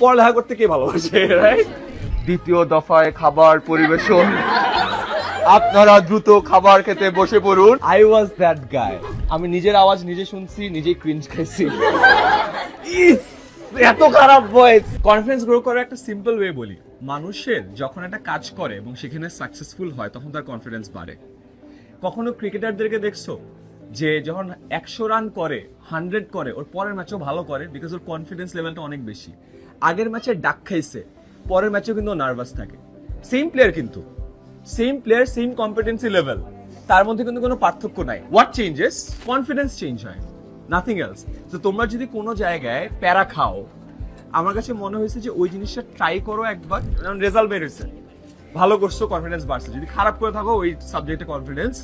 পড়ালেখা করতে কে ভালোবাসে রাইট দ্বিতীয় দফায় খাবার পরিবেশন। আপনারা দ্রুত খাবার খেতে বসে পড়ুন। আই ওয়াজ দ্যাট গায় আমি নিজের আওয়াজ নিজে শুনছি নিজেই ক্রিঞ্জ খাইছি। এত খারাপ ভয়েস কনফিডেন্স গ্রো করার একটা সিম্পল ওয়ে বলি। মানুষের যখন একটা কাজ করে এবং সেখানে সাকসেসফুল হয় তখন তার কনফিডেন্স বাড়ে। কখনো ক্রিকেটারদেরকে দেখছ? যে যখন একশো রান করে হান্ড্রেড করে ওর পরের ম্যাচও ভালো করে বিকজ ওর কনফিডেন্স লেভেলটা অনেক বেশি। আগের ম্যাচে ডাক খাইছে পরের ম্যাচেও কিন্তু নার্ভাস থাকে। সেম প্লেয়ার কিন্তু। Same player same competency level তার মধ্যে কিন্তু কোনো পার্থক্য নাই। হোয়াট চেঞ্জেস কনফিডেন্স চেঞ্জ হয়। নাথিং এলস তো তোমরা যদি কোনো জায়গায় প্যারা খাও আমার কাছে মনে হয়েছে যে ওই জিনিসটা ট্রাই করো একবার যেমন রেজাল্ট বের হয়েছে। ভালো করছ কনফিডেন্স বাড়ছে। যদি খারাপ করে থাকো ওই সাবজেক্টে কনফিডেন্স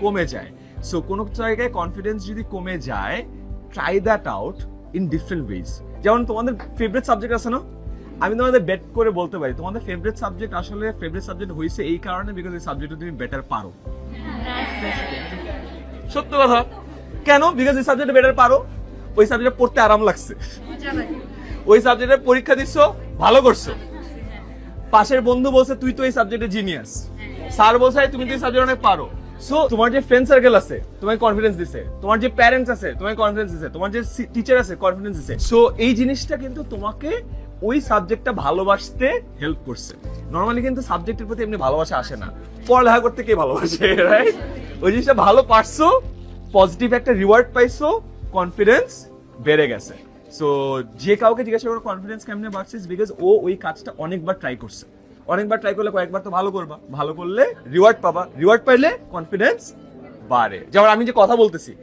কমে যায়। সো কোনো জায়গায় কনফিডেন্স যদি কমে যায় try that out in different ways যেমন তোমাদের ফেভারিট সাবজেক্ট আছে না? আমি তোমাদের বেট করে বলতে পারি, তোমাদের ফেভারিট সাবজেক্ট আসলে ফেভারিট সাবজেক্ট হয়েছে এই কারণে বিকজ এই সাবজেক্টে তুমি বেটার পারো। সত্য কথা। কেন? বিকজ এই সাবজেক্টে বেটার পারো। ওই সাবজেক্টে পড়তে আরাম লাগছে। ওই সাবজেক্টে পরীক্ষা দিচ্ছ ভালো করছ। পাশের বন্ধু বলছে, তুই তো এই সাবজেক্টে জিনিয়াস স্যার বলছে "এই তুমি তো এই সাবজেক্ট অনেক পারো। সো তোমার যে ফ্রেন্ড সার্কেল আছে তোমাকে কনফিডেন্স দিছে। তোমার যে প্যারেন্টস আছে তোমাকে কনফিডেন্স দিছে। তোমার যে টিচার আছে কনফিডেন্স দিছে। সো এই জিনিসটা কিন্তু তোমাকে ওই সাবজেক্টটা ভালোবাসতে হেল্প করছে। নর্মালি কিন্তু সাবজেক্টের প্রতি এমনি ভালোবাসা আসে না। পড়ালেখা করতে কে ভালোবাসে রাইট ওই জিনিসটা ভালো পারছ পজিটিভ একটা রিওয়ার্ড পাইছো কনফিডেন্স বেড়ে গেছে। সো যে কাউকে জিজ্ঞাসা করো কনফিডেন্স কেমনে বাড়ছিস বিকজ ও ওই কাজটা অনেকবার ট্রাই করছে। অনেকবার ট্রাই করলে কয়েকবার তো ভালো করবা। ভালো করলে রিওয়ার্ড পাবা। রিওয়ার্ড পাইলে কনফিডেন্স বাড়ে। যেমন আমি যে কথা বলতেছি,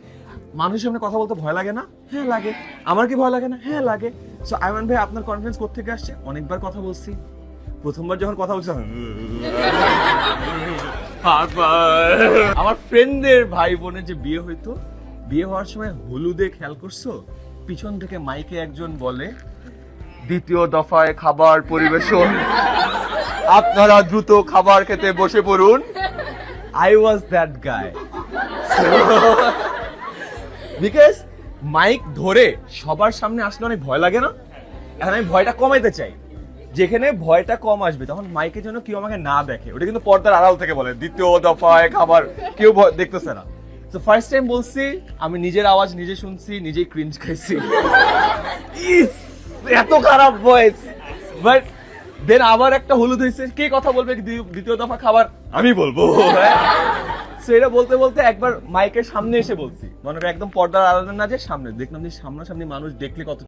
মানুষের সামনে কথা বলতে ভয় লাগে না? হ্যাঁ লাগে। আমার কি ভয় লাগে না? হ্যাঁ লাগে। সো আইমান ভাই, আপনার কনফিডেন্স কোথেকে আসছে? অনেকবার কথা বলছি। প্রথমবার যখন কথা বলছি আমার ফ্রেন্ডদের ভাই বোনের যে বিয়ে হইতো, বিয়ে হওয়ার সময় হলুদে খেয়াল করছ? পিছন থেকে মাইকে একজন বলে, দ্বিতীয় দফায় খাবার পরিবেশন। আপনারা দ্রুত খাবার খেতে বসে পড়ুন। I was that guy because mike ধরে সবার সামনে আসলে অনেক ভয় লাগে না? এখন আমি ভয়টা কমাইতে চাই। যেখানে ভয়টা কম আসবে, তখন মাইকের জন্য কেউ আমাকে না দেখে। ওটা কিন্তু পর্দার আড়াল থেকে বলে, দ্বিতীয় দফায় খাবার, কেউ দেখতেছে না। তো ফার্স্ট টাইম বলছি, আমি নিজের আওয়াজ নিজে শুনছি, নিজেই ক্রিঞ্জ খাইছি। এত খারাপ ভয়েস বাট দেন আবার একটা হলুদ হয়েছে। কে কথা বলবে দ্বিতীয় দফা খাবার? আমি বলব। সেটা বলতে বলতে একবার মাইকের সামনে এসে বলছি। মনে একদম পর্দার আলাদা না যে সামনে। দেখলাম যে সামনাসামনি মানুষ দেখলে কত